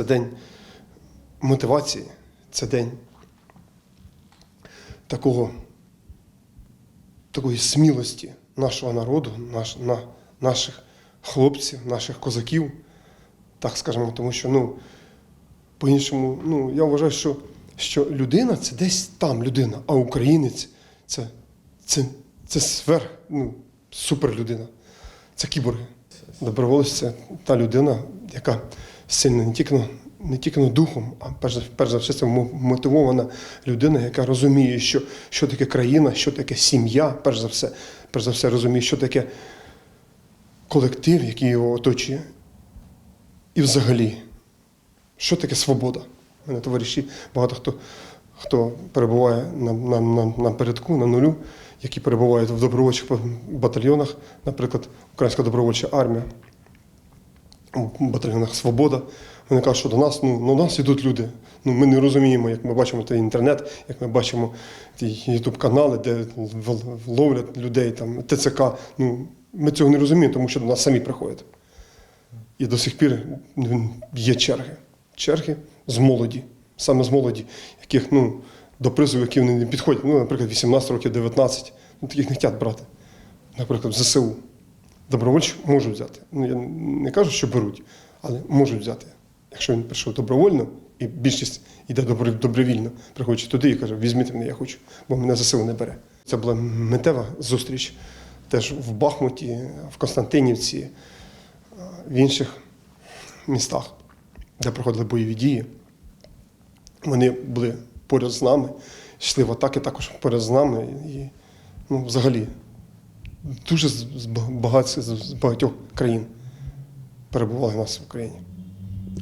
це день мотивації, це день такого, такої смілості нашого народу, наш, на, наших хлопців, наших козаків, так скажемо, тому що ну, по-іншому, ну, я вважаю, що, що людина це десь там людина, а українець це, це, це сверх, ну, суперлюдина. Це кіборги. Доброволець це та людина, яка сильна не тільки, не тільки духом, а перш, перш за все це мо- мотивована людина, яка розуміє, що, що таке країна, що таке сім'я, перш за все, перш за все розуміє, що таке колектив, який його оточує. І взагалі, що таке свобода? У мене товариші, багато хто, хто перебуває на, на, на, на передку, на нулю, які перебувають в добровольчих батальйонах, наприклад, Українська добровольча армія, у батальйонах Свобода. Вони кажуть, що до нас, ну, до нас йдуть люди. Ну, ми не розуміємо, як ми бачимо той інтернет, як ми бачимо ті ютуб-канали, де ловлять людей, там, ТЦК. Ну, ми цього не розуміємо, тому що до нас самі приходять. І до сих пір ну, є черги. Черги з молоді, саме з молоді, яких ну, до призову, які вони не підходять. Ну, наприклад, 18 років, 19, ну, таких не хочуть брати. Наприклад, в ЗСУ. Добровольчих можуть взяти. Ну, я не кажу, що беруть, але можуть взяти. Якщо він прийшов добровольно, і більшість йде добровільно, приходячи туди і каже, візьміть мене, я хочу, бо мене ЗСУ не бере. Це була метева зустріч теж в Бахмуті, в Константинівці, в інших містах, де проходили бойові дії. Вони були поряд з нами, йшли в атаки також поряд з нами. І, ну, взагалі, дуже з, з з, багатьох країн перебували в нас в Україні.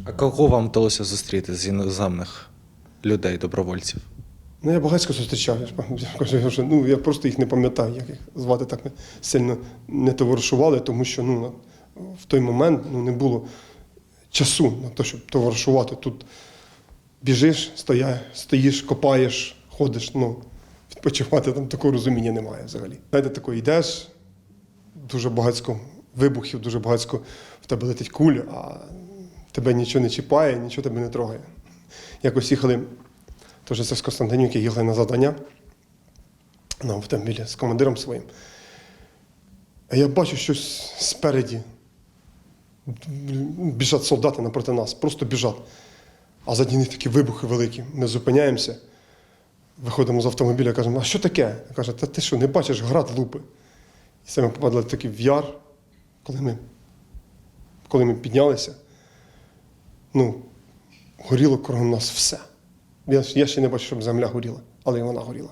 А кого вам вдалося зустріти з іноземних людей, добровольців? Ну, я багатько зустрічав, я що ну, я просто їх не пам'ятаю, як їх звати так сильно не товаришували, тому що ну, в той момент ну, не було часу на те, щоб товаришувати. Тут біжиш, стоя, стоїш, копаєш, ходиш, ну, відпочивати там такого розуміння немає взагалі. Знаєте, тако йдеш, дуже багатько вибухів, дуже багатько в тебе летить куля, а тебе нічого не чіпає, нічого тебе не трогає. Якось їхали, теж це з Константинівки, їхали на завдання на автомобілі з командиром своїм. А я бачу щось спереді. Біжать солдати напроти нас, просто біжать. А за них такі вибухи великі. Ми зупиняємося, виходимо з автомобіля, кажемо, а що таке? Каже, та ти що, не бачиш, град лупи. І це ми попадали такий в яр, коли ми, коли ми піднялися. Ну, горіло кругом нас все. Я, я ще не бачив, щоб земля горіла, але і вона горіла.